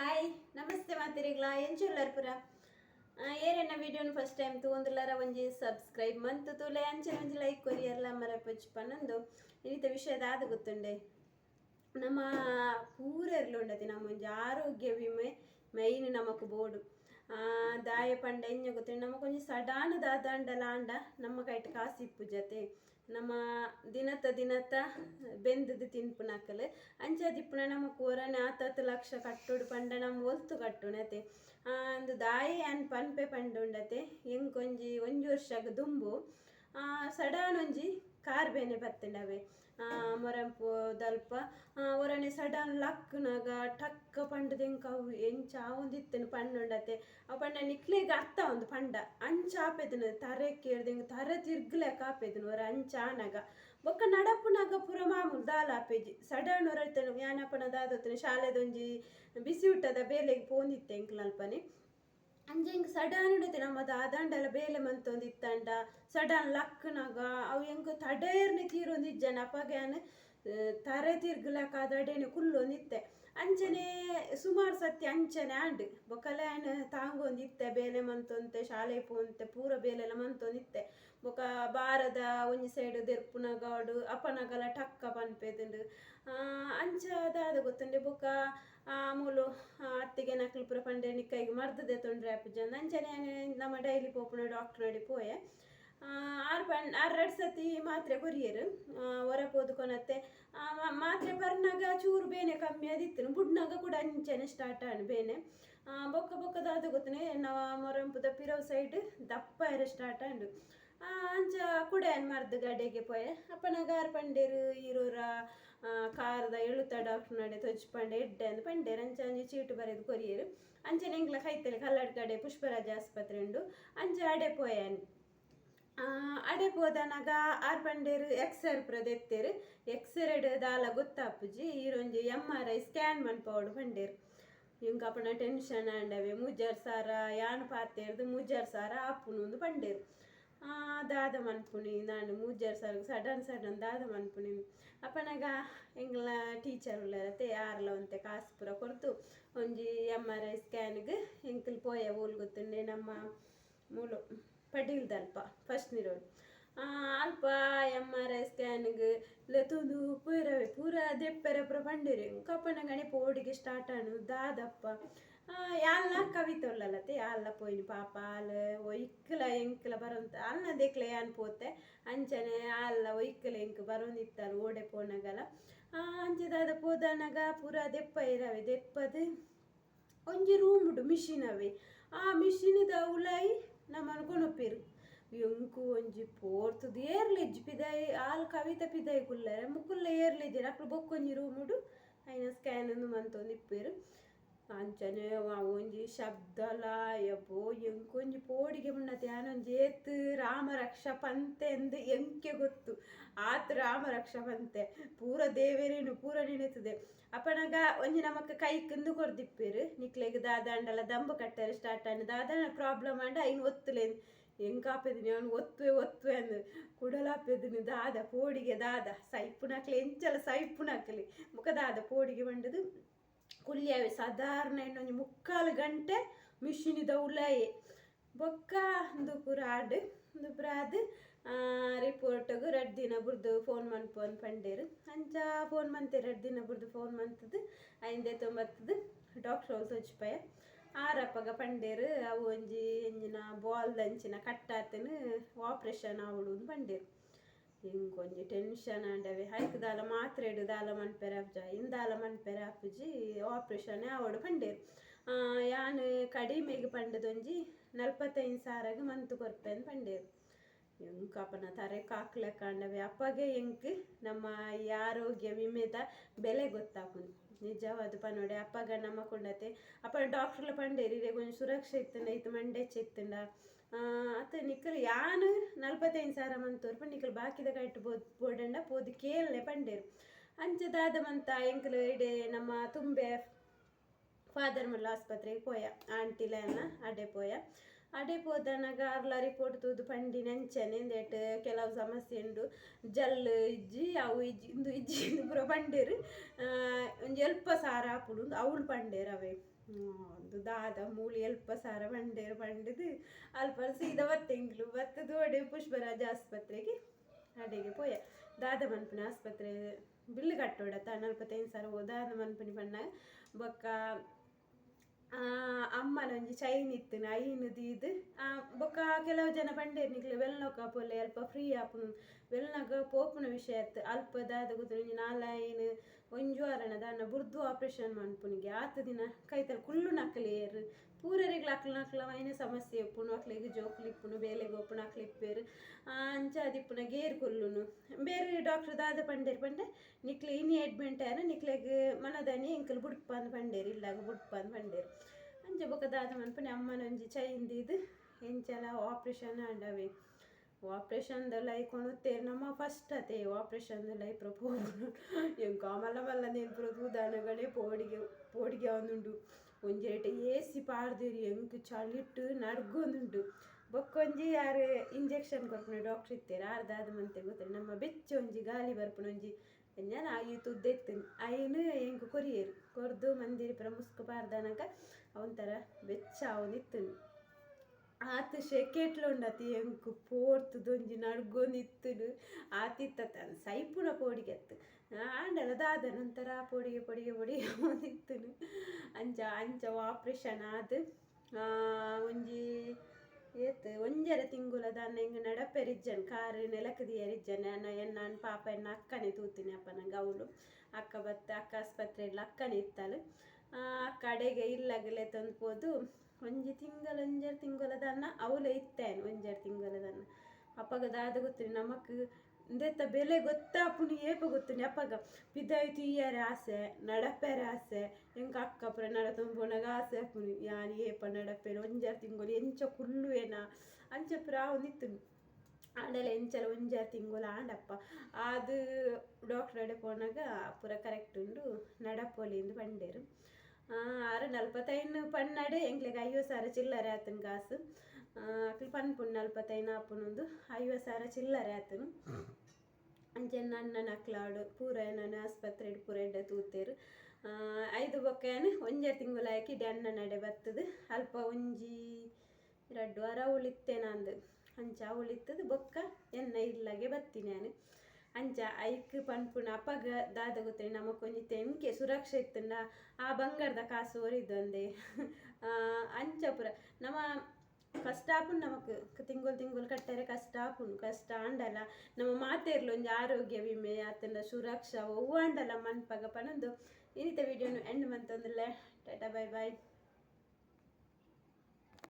Hi ನಮಸ್ತೆ ಮಾತಿರಿಗ್ಲ ಎಂಚುಲ್ಲರ್ ಪುರ ಏರೆನ್ನ ವಿಡಿಯೋನ ಫಸ್ಟ್ ಟೈಮ್ ತೂಂದುಲ್ಲರ ಒಂಜಿ ಸಬ್ಸ್ಕ್ರೈಬ್ ಮಂತ್ ತೂಲೆ, ಅಂಚೆ ಒಂಜಿ ಲೈಕ್ ಕೊರಿಯರ್ಲ ಮರ ಪನ್ನೊಂದು ಇನ್ನಿತ ವಿಷಯದ ಆದ ಗೊತ್ತುಂಡೆ. ನಮ್ಮ ಪೂರೆರ್ಲು ಉಂಡತಿ, ನಮ್ಮ ಒಂಜಿ ಆರೋಗ್ಯ ವಿಮೆ ಮೈನ್ ನಮಕ್ ಬೋಡು ದಾಯ ಪಂಡ ಎಂಜ ಗೊತ್ತುಂಡು ನಮಕೊಂಜಿ ಸಡಾನ ದಾದಾಂಡಲ ನಮ್ಮ ಕೈಟ್ ಕಾಸಿಪ್ಪು ಜತೆ. ನಮ್ಮ ದಿನತ ದಿನತ ಬೆಂದದು ಅಂಚ ದಿಪ್ಪುನ ನಮಕ್ ಒರನೆ ಆತತ್ತು ಲಕ್ಷ ಕಟ್ಟುಡು ಪಂಡ ನಮ್ಮ ಒಲ್ತು ಕಟ್ಟುನತೆ ಅಂದು ದಾಯಿ ಅನ್ ಪನ್ಪೆ ಪಂಡುಂಡತೆ. ಎಂಕೊಂಜಿ ಒಂಜಿ ವರ್ಷಗ್ ದುಂಬು. ಸಡಾನ್ ಒಂಜಿ ಕಾರ್ ಬೇನೆ ಬತ್ತಂಡವೆ ಮೊರಂಪು, ದಲ್ಪ ಒರನೆ ಸಡನ್ ಲಕ್ನಾಗ ಟಕ್ಕ ಪಂಡದೆಂಕ ಅವು ಎಂಚ ಒಂದಿತ್ತನು ಪಂಡುಂಡತೆ ಆ ಪಂಡ ನಿಕ್ಲೆಗ್ ಅರ್ಥ ಒಂದು ಪಂಡ. ಅಂಚ ಆಪೆದನು ತರೆ ಕೇಳ್ದಂಗ ತರೆ ತಿರ್ಗ್ಲೆಕ್ ಆಪೆದನು ಒರ ಅಂಚ ಆನಗ ಬೊಕ್ಕ ನಡಪುನಾಗ ಪುರ ಮಾಮೂಲು ದಾಲ ಆಪೇಜಿ ಸಡನ್ ಹೊರಡ್ತೇನೆ ಯಾನಪ್ಪನ ದಾದತ್ತೇನೆ ಶಾಲೆದೊಂಜಿ ಬಿಸಿ ಊಟದ ಬೇಲೆಗೆ ಪೋಂದಿತ್ತೆ ಎಂಕ್ಲಲ್ಪನೆ ಅಂಜೆ ಹಿಂಗೆ ಸಡನ್ ನಮ್ಮದು ಆ ದಾದಂಡಲ ಬೇಲೆ ಮಂತೊಂದು ಇತ್ತಂಡ ಸಡನ್ ಲಕ್ನಾಗ ಅವು ಹೆಂಗೆ ತಡೇರ್ನೆ ತೀರೊಂದಿಜ್ಜನ ಅಪಗ್ಯಾನ ತರೆ ತಿರ್ಗ್ಲಕ ಅದಡೇನೆ ಕುಲ್ಲೊಂದಿತ್ತೆ. ಅಂಚನೆ ಸುಮಾರು ಸತಿ ಅಂಚನೆ ಆಂಡ್ ಬೊಕಲೆ ಆಯ್ನ ತಾಂಗೊಂದಿತ್ತೆ, ಬೇಲೆ ಮಂತೊಂತೆ, ಶಾಲೆ ಪೋಂತೆ, ಪೂರ ಬೇಲೆಲ್ಲ ಮಂತೊಂದು ಇತ್ತೆ ಬೊಕ ಬಾರದ ಒಂಜಿ ಸೈಡ್ ದೆರ್ಪುನಗಾಡು ಅಪನಗಲ ಟಕ್ಕ ಪನ್ಪೆದುಂಡು. ಅಂಚ ದಾದ ಗೊತ್ತುಂಡೆ ಬೊಕ ಮೂಲು ಅತ್ತಿಗೆ ನಕ್ಲು ಪುರ ಪಂಡೆ ನಿಕ್ಕೈಗೆ ಮರ್ದದೆ ತೊಂದ್ರೆ ಆಪುಜಂದ ಅಂಚನೆ ನಮ್ಮ ಡೈಲಿ ಪೋಪುನ ಡಾಕ್ಟರ್ ಅಡಿ ಪೋಯೆ ಆ, ಆರು ಪಣ್ ಆರೆರಡು ಸತಿ ಮಾತ್ರೆ ಕೊರಿಯರು ಹೊರ ಪೋದುಕೊನತ್ತೆ ಆ, ಮ- ಮಾತ್ರೆ ಬರ್ನಾಗ ಚೂರು ಬೇನೆ ಕಮ್ಮಿ ಆದಿತ್ತು ಬುಡ್ನಾಗ ಕೂಡ ಅಂಚನೆ ಸ್ಟಾರ್ಟ್ ಆಣ್ ಬೇನೆ ಆ, ಬೊಕ್ಕ ಬೊಕ್ಕದಾದ ಗೊತ್ತನೆ ನಾವು ಮೊರಂಪುದ ಪಿರವ್ ಸೈಡ್ ದಪ್ಪ ಇರ ಸ್ಟಾರ್ಟ್ ಆಂಡು ಆ, ಅಂಚ ಏನ್ ಮರ್ದ ಗಡೆಗೆ ಪೋಯೆ? ಅಪ್ಪನ ಗಾರ್ ಪಂಡೇರು ಈರೂರ ಕಾರದ ಎಳುತ್ತ ಡಾಕ್ಟರ್ ನಡೆ ತೊಜ್ಪಂಡೆ ಎಡ್ಡೆ ಅಂದ್ ಪಂಡೇರು. ಅಂಚ ಅಂಜಿ ಚೀಟು ಬರೆದು ಕೊರಿಯರು. ಅಂಚನೆ ಎಂಗ್ಲ ಕೈತಲೆ ಕಲ್ಲಡ್ ಕಡೆ ಪುಷ್ಪರಾಜ ಆಸ್ಪತ್ರೆ ಉಂಡು. ಅಂಚ ಅಡೆ ಪೋಯನ್ ಅಡೆ ಪೋದನಾಗ ಆರ್ ಪಂಡೇರು ಎಕ್ಸರ್ ಪ್ರದೆತ್ತೇರು ಡ್ ದಾಲ ಗೊತ್ತಾಪುಜಿ ಈರೊಂಜಿ ಎಂ ಆರ್ ಐ ಸ್ಕ್ಯಾನ್ ಮನ್ಪವಡು ಪಂಡೇರು. ಇಂಕ ಅಪ್ಪನ ಟೆನ್ಷನ್ ಆಂಡವೆ. ಮುಜ್ಜರ್ ಸಾರ, ಯಾನ್ ಪಾತೇರ್ದು ಮುಜ್ಜರ್ ಸಾರ ಆಪುನು ಪಂಡೇರು. ಆ, அனுப்புனேன் நான் ನಾನು ಮೂಜರ್ சடன் ಸಡನ್ ಸಡನ್ அனுப்புனேன் அப்போ ಅಪ್ಪನಾಗ ಎಂಗ್ಲ ಟೀಚರ್ ಉಳ್ಳರತೆ ಆರ್ಲ ಒಂತೆ ಕಾಸು ಪೂರ ಕೊರ್ತು ಒಂಜಿ ಎಂ ಆರ್ ಐ ಸ್ಕ್ಯಾನ್ಗೆ ಎಂಕಲ್ ಪೋಯ ಓಲ್ ಗೊತ್ತುಂಡೆ ನಮ್ಮ ಮೂಲು ಪಡೀಲ್ದಲ್ಪ ಫಸ್ಟ್ ನೀರೋಡು ಅಲ್ಪ ಎಂ ಆರ್ ಐ ಸ್ಕ್ಯಾನ್ಗೆ ಲೆತುಂದು ಪೂರವೆ ಪೂರ ದೆಪ್ಪೆರೆ ಪೂರ ಪಂಡಿರಿ ಕಪ್ಪನ ಗಣಿ ಪೋಡಿಗೆ ಸ್ಟಾರ್ಟ್ ಆನು ದಾದಪ್ಪ. ಯಾಲ್ನ ಕವಿತೊಳ್ಳಲತ್ತೆ ಯಾಲ್ಲ ಪೋಯಿನಿ ಪಾಪ, ಆಲ್ ಒಯ್ಕಲ ಎಂಕಲ ಬರೋಂತ ಅಲ್ನ ದೇಕ್ಲೆ ಯಾನ್ ಪೋತೆ, ಅಂಚನೆ ಆಲ್ಲ ಒಯ್ಕಲ ಎಂಕ್ ಬರೋಂದಿತ್ತಲ್ಲ ಓಡೆ ಪೋನಗಲ. ಅಂಚದಾದ ಪೋದನಗ ಪೂರ ದೆಪ್ಪ ಇರವೆ, ದೆಪ್ಪದು ಒಂಜಿ ರೂಮ್ ಉಂಡು ಮಿಷಿನ್ ಅವೆ ಆ ಮಿಷಿನ್ದ ಉಲಾಯಿ ನಮ್ಮ ಕೊನೊಪ್ಪಿರು ಎಂಕು ಒಂಜಿ ಪೋರ್ತುದು ಏರ್ಲೆಜ್ಜಿ ಪಿದಾಯಿ ಆಲ್ ಕವಿತ ಪಿದಾಯಿ ಕುಲ್ಲರೆ ಮುಕುಲ್ಲ ಏರ್ಲೆಜ್ಜಿ ಅಕ್ಲು ಬೊಕ್ಕೊಂಜಿ ರೂಮ್ ಉಂಡು ಐನ ಸ್ಕ್ಯಾನ್ ಒಂದು ಮಂತೊಂದು ಇಪ್ಪೇರು. ಅಂಚನೆ ಒಂಜಿ ಶಬ್ದ ಶಬ್ದಲ ಬೋ ಎಂಕೊಂಜಿ ಪೋಡಿಗೆ ಮುನ್ನ ಯಾನೊಂಜಿ ಏತ್ ರಾಮ ರಕ್ಷ ಪಂತೆ ಎಂದು ಎಂಕೆ ಗೊತ್ತು. ಆತ್ ರಾಮ ರಕ್ಷ ಪಂತೆ, ಪೂರ ದೇವೇರೇನು ಪೂರ ನೆನೆತದೆ. ಅಪನಗ ಒಂಜಿ ನಮಕ್ ಕೈ ಕಿಂದು ಕೊರ್ದಿಪ್ಪೇರು ನಿಕ್ಲೆಗ್ ದಾದಾಂಡಲ ದಂಬ ಕಟ್ಟರೆ ಸ್ಟಾರ್ಟ್ ಆಂಡ್ ದಾದಾಂಡ ಪ್ರಾಬ್ಲಮ್ ಆಂಡ ಐನ್ ಒತ್ತುಲೇನ್. ಎಂಕಾಪೆದಿನಿ ಅವ್ನು ಒತ್ತುವೆ ಒತ್ತುವೆ ಅಂದು ಕುಡಲಾಪೆದಿನಿ. ದಾದ ಪೋಡಿಗೆ ದಾದ ಸೈಪು ನಕ್ಲೆ ಎಂಚಲ ಸೈಪು ನಕ್ಲಿ ಮುಖ ದಾದ ಪೋಡಿಗೆ ಬಂಡದು ಕುಲ್ಯಾವೆ ಸಾಧಾರಣ ಇನ್ನೊಂದು ಮುಕ್ಕಾಲು ಗಂಟೆ ಮಿಷಿನಿದ ಉಲಾಯೆ. ಬೊಕ್ಕ ಪೂರ ಆಡ್ ಒಂದು ಪೂರ ರಿಪೋರ್ಟ್ ರಿಪೋರ್ಟ್ಗು ಎರಡು ದಿನ ಬುರ್ದು ಫೋನ್ ಮನ್ಪೋನ್ ಪಂಡೇರು. ಅಂಚ ಫೋನ್ ಮಂತೆ ರಡ್ ದಿನ ಬುರ್ದು ಫೋನ್ ಮಂತದ್ದು ಐದೇ ತೊಂಬತ್ತದು. ಡಾಕ್ಟರ್ ಅವ್ರು ತೋಚ್ಪಯ ಆರಪ್ಪಗ ಪಂಡೇರು ಅವು ಒಂಜಿ ಎಂಜಿನ ಬಾಲ್ ದಂಚಿನ ಕಟ್ಟಾತನು ಆಪ್ರೇಷನ್ ಆವಡು ಪಂಡೇರು ಹಿಂಗೊಂಜಿ ಟೆನ್ಷನ್ ಆಂಡವೆ ಹೈಕ್ ದಾಲ ಮಾತ್ರೆ ಇಡು ದಾಲ ಮನ್ಪೆರೆ ಅಪ್ಜ. ಇಂದಾಲ ಮನ್ಪೆರೆ ಅಪ್ಪುಜಿ ಆಪ್ರೇಷನ್ ಆವಡು ಪಂಡೇರು ಆ, ಯಾನ್ ಕಡಿಮೆಗೆ ಪಂಡದೊಂಜಿ ನಲ್ಪತ್ತೈದು ಸಾವಿರಗೆ ಮಂತು ಕೊರ್ಪೆನ್ ಪಂಡೇರು ಎಂಕ್ ಅಪ್ಪನ ತರೆ ಕಾಕ್ಲಕ್ಕಾಂಡವೆ ಅಪ್ಪಗೆ ಎಂಕ್ ನಮ್ಮ ಈ ಆರೋಗ್ಯ ವಿಮೆದ ಬೆಲೆ ಗೊತ್ತಾಪುಂಡು ನಿಜವಾದ ಪನೋಡೆ ಅಪ್ಪಗ ನಮ್ಮ ಕೊಂಡತೆ. ಅಪ್ಪ ಡಾಕ್ಟರ್ಲ ಪಂಡೇರಿ ಕೊಂಚ ಸುರಕ್ಷೆ ಇತ್ತಂಡ, ಇತ್ತು ಮಂಡೆ ಇತ್ತಂಡ. ಅತ್ತ ನಿಕ್ಕಲು ಯಾನ್ ನಲ್ಪತ್ತೈದು ಸಾವಿರ ಮಂತೋರು ಪಂಡ ನಿಕ್ಕಲು ಬಾಕಿದ ಕಟ್ಟು ಬೋದ್, ಬೋಡಂಡ ಪೋದು ಕೇಳಲೆ ಪಂಡೇರು. ಅಂಚದಾದ ಮಂತ ಎಂಕಲು ಇಡೆ ನಮ್ಮ ತುಂಬೆ ಫಾದರ್ ಮಲ್ಲ ಆಸ್ಪತ್ರೆಗೆ ಪೋಯ ಆಂಟಿಲ ಅಡೆ ಪೋಯ. ಅಡೆ ಪೋದನಗ ಅರ್ಲ ರಿಪೋರ್ಟ್ ತೂದು ಪಂಡಿ ನೆಂಚನೆ ಇಂದೇಟ್ ಕೆಲವು ಸಮಸ್ಯೆ ಉಂಡು. ಜಲ್ಲ್ ಇಜ್ಜಿ, ಅವು ಇಜ್ಜಿ, ಇಂದು ಇಜ್ಜಿ ಪೂರ ಪಂಡೇರು. ಒಂಜಿ ಎಲ್ಪ ಸಾರ ಆಪುಡು ಅವಳು ಪಂಡೇರು ಅವೆ ಒಂದು ದಾದ, ಮೂಲಿ ಎಲ್ಪ ಸಾರ ಬಂಡೇರು ಪಂಡಿದು. ಅಲ್ಪ ಸೀದ ಬತ್ತೆಂಗ್ಲು ಬತ್ತದು ಒಡೆ ಪುಷ್ಪರಾಜ ಆಸ್ಪತ್ರೆಗೆ ಅಡೆಗೆ ಪೋಯ. ದಾದ ಮನ್ಪುನ ಆಸ್ಪತ್ರೆ, ಬಿಲ್ ಕಟ್ಟೋಡ ತಾನಲ್ಪತ್ತೈದು ನಲ್ಪತ್ತೈದು ಸಾವಿರ ಓದಾದ ದಾದ ಮನ್ಪುನಿ ಪಣ್ಣ ಬೊಕ್ಕ ಅಮ್ಮನ ಒಂಜಿ ಚೈನ್ ಇತ್ತಿನ ಐನು ದೀದ್ ಬೊಕ್ಕ ಕೆಲವು ಜನ ಬಂಡೇರ್ ನಿಕ್ಲೆ ವೆಲ್ನೊಕ ಪೊಲ್ಲೆ ಅಲ್ಪ ಫ್ರೀ ಆಪುನು ವೆಲ್ನಗ ಪೋಪುನ ವಿಷಯ ಅಲ್ಪ ದಾದ ಒಂಜಿ ನಾಲೈನ್ ಒಂಜು ವಾರಣ ದಾನ ಬುರ್ದು ಆಪರೇಷನ್ ಮನ್ಪುನಿಗೆ ಆತ ದಿನ ಕೈತಲ್ ಕುಲ್ಲು ನಕ್ಲೇರ್. ಪೂರರಿಗೆ ಅಕ್ಲ ನಕ್ಲ ಐನ ಸಮಸ್ಯೆ ಇಪ್ಪುನು ಅಕ್ಲೆಗ್ ಜೋಕ್ಲು ಇಪ್ಪುನು ಬೇಲೆಗ್ ಒಪ್ಪುನು ಅಕ್ಲೆ ಇಪ್ಪೇರು ಅಂಚ ಅದಿಪ್ಪುನ ಗೇರ್ ಕೊಲ್ಲುನು ಬೇರೆ ಡಾಕ್ಟರ್ ದಾದ ಪಂಡೇರ್ ಪಂಡೆ ನಿಕ್ಲೆ ಇನಿ ಅಡ್ಮಿಂಟ್ ಆಯ್ನ ನಿಕ್ಲೆಗ್ ಮನದಾನಿ ಎಂಕಲ್ ಬುಡ್ಪ ಅಂದ್ ಪಂಡೇರು ಇಲ್ಲಾಗ ಬುಡ್ಪ ಅಂದ್ ಪಂಡೇರು ಅಂಚ ಬೊಕ ದಾದ ಮನ್ಪನೆ ಅಮ್ಮನ ಒಂಜಿ ಚೈಂದಿದ್ ಎಂಚಲ ಆಪ್ರೇಷನ್ ಆಂಡವೆ ಆಪ್ರೇಷನ್ದೆಲ್ಲ ಐಕೊಣುತ್ತೇರು ನಮ್ಮ ಫಸ್ಟ್ ಅತೆ ಆಪ್ರೇಷನ್ದೆಲ್ಲ ಐಪ್ರ ಪೋಡು ಎಂಕ ಮಲ್ಲ ಮಲ್ಲ ನೆನ್ಪುರ ತೂದಾನಗಳೇ ಪೋಡಿಗೆ ಪೋಡಿಗೆ ಅವನುಂಡು ಒಂಜೆರಟೆ ಏಸಿ ಪಾಡ್ದಿರಿ ಎಂಕ್ ಚಳಿಟ್ಟು ನಡ್ಗೊಂದುಂಡು ಬೊಕ್ಕೊಂಜಿ ಯಾರು ಇಂಜೆಕ್ಷನ್ ಕೊರ್ಪುನ ಡಾಕ್ಟರ್ ಇತ್ತೇರು? ಆರ್ದಾದ ಮಂತೆ ಗೊತ್ತಿಲ್ಲ ನಮ್ಮ ಬೆಚ್ಚ ಒಂಜಿ, ಗಾಲಿ ಬರ್ಪುನ ಒಂಜಿ. ಎಂಜನ ಆಯಿ ತುದ್ದೆತ್ತಿನ ಐನು ಎಂಕ್ ಕೊರಿಯೆರ್. ಕೊರ್ದು ಮಂದಿರಿ ಪುರ ಮುಸ್ಕು ಪಾರ್ದನಕ ಅವೊಂಥರ ಬೆಚ್ಚ ಅವನಿತ್ತನು ಆತ ಶೆಕೆಟ್ಲುಂಡತಿ ಎಂಕ್ ಪೋರ್ತುದೊಂಜಿ ನಡ್ಗೊಂದಿತ್ತುಂಡು ಆತಿತ್ತ ಸೈಪುನ ಪೋಡಿಗೆತ್ತು. ಆಂಡಲ ದಾದ ನಂತರ ಪೊಡಿಗೆ ಪೊಡಿಗೆ ಪೊಡಿಗೆ ಒಂದಿತ್ತುನು ಅಂಚ ಅಂಚ ಆಪ್ರೇಷನ್ ಆದ್ ಒಂಜಿ ಏತ್, ಒಂಜರ ತಿಂಗುಲ ದಾನ ಹಿಂಗೆ ನಡಪೆರಿಜ್ಜನ್, ಕಾರ್ ನೆಲಕದಿಯರಿಜ್ಜನ್ ಅನ್ನ ಎನ್ನ ಪಾಪ ಎನ್ನ ಅಕ್ಕನೆ ತೂತಿನಿ ಅಪ್ಪ ನಂಗೆ ಅವಳು ಅಕ್ಕ ಬತ್ತ ಅಕ್ಕ ಆಸ್ಪತ್ರೆಯಲ್ಲಿ ಅಕ್ಕನೆ ಇತ್ತಲು. ಅಕ್ಕ ಅಡೆಗೆ ಇಲ್ಲಾಗಲೇ ಹೋದು ಒಂಜಿ ತಿಂಗಳ, ಒಂಜರ್ ತಿಂಗಳದನ್ನ ಅವಳು ಇತ್ತೇನು, ಒಂಜರ ತಿಂಗಳದ ಅನ್ನ ಅಪ್ಪಗ ದಾದ ಗೊತ್ತಿರಿ ನಮಕ್ ಇಂದೆತ್ತ ಬೆಲೆ ಗೊತ್ತಾಪುನಿ ಏಪ ಗೊತ್ತಿನಿ ಅಪ್ಪಗ ಪಿದಾಯ್ತು ಇಯರೆ ಆಸೆ, ನಡಪೆರೆ ಆಸೆ, ಎಂಕ ಅಕ್ಕ ಪುರ ನಡ ತುಂಬೋನಗ ಆಸೆ ಅಪ್ಪುನಿ ಯಾನ್ ಏಪ ನಡಪೆರೆ, ಒಂಜರ ತಿಂಗಳು ಎಂಚ ಕುಲ್ಲು ಏನ? ಅಂಚ ಪುರ ನಿತ್ತು ಆಂಡಲ ಎಂಚಲ ಒಂಜರ ತಿಂಗಳು ಆಂಡಪ್ಪ. ಅದು ಡಾಕ್ಟರ್ ಅಡೆ ಪೋನಾಗ ಪುರ ಕರೆಕ್ಟ್ ಉಂಡು ನಡಪೊಲಿಂದು நல்பத்தைன்னு பண்ணாடு எங்களுக்கு ಪನ್ನಡೆ ಎಂಕ್ಲೆಗ್ ஆத்துன்னு ಚಿಲ್ಲರೆ ಆತನ ಕಾಸು. ಅಕ್ಲು அப்புன்னு ಆಪುನೊಂದು ಐವತ್ತು ಸಾವಿರ ಚಿಲ್ಲರೆ ಆತನು. ಅಂಚೆ ನನ್ನ ಅಕ್ಲಾಡು ಪೂರ ನನ್ನ ಆಸ್ಪತ್ರೆ ಪೂರ ಎಡ್ಡೆ ತೂತೇರು. ಐದು ಬೊಕ್ಕೇನು ಒಂಜೆ ತಿಂಗಳು ಹಾಕಿ ಅಣ್ಣ ನಡೆ ಬರ್ತದೆ ಅಲ್ಪ ಒಂಜಿ ಎರಡು ವಾರ ಉಳಿತೇನಂದು ಅಂಚ ಉಳಿತದ ಬೊಕ್ಕ ಎನ್ನ ಇಲ್ಲಗೆ ಬತ್ತಿ ನಾನು. ಅಂಚ ಐಕ್ ಪನ್ಪುನ ಅಪಗ ದಾದ ಗೊತ್ತೇನೆ ನಮಕ್ ಒಂಜಿ ತೆನ್ಕೆ ಸುರಕ್ಷೆ ಇತ್ತಂಡ ಆ ಬಂಗಾರದ ಕಾಸು ಒರಿದೊಂದೆ ಅಂಚ ಪುರ ನಮ್ಮ ಕಷ್ಟ ಆಪುಂಡು ನಮಕ್ ತಿಂಗಳು ತಿಂಗಳು ಕಟ್ಟರೆ ಕಷ್ಟ ಆಪುಂಡು ಕಷ್ಟ ಆಂಡಲ ನಮ್ಮ ಮಾತೇರ್ಲ ಒಂಜಿ ಆರೋಗ್ಯ ವಿಮೆ ಆತಂಡ ಸುರಕ್ಷಾ ಒವ್ವಾಂಡಲ ಮನ್ಪಗ ಪನೊಂದು. ಇನ್ನಿತ ವಿಡಿಯೋನು ಎಂಡ್ ಮಂತೊಂದುಲ್ಲೆ ಟಾಟಾ ಬೈ ಬಾಯ್.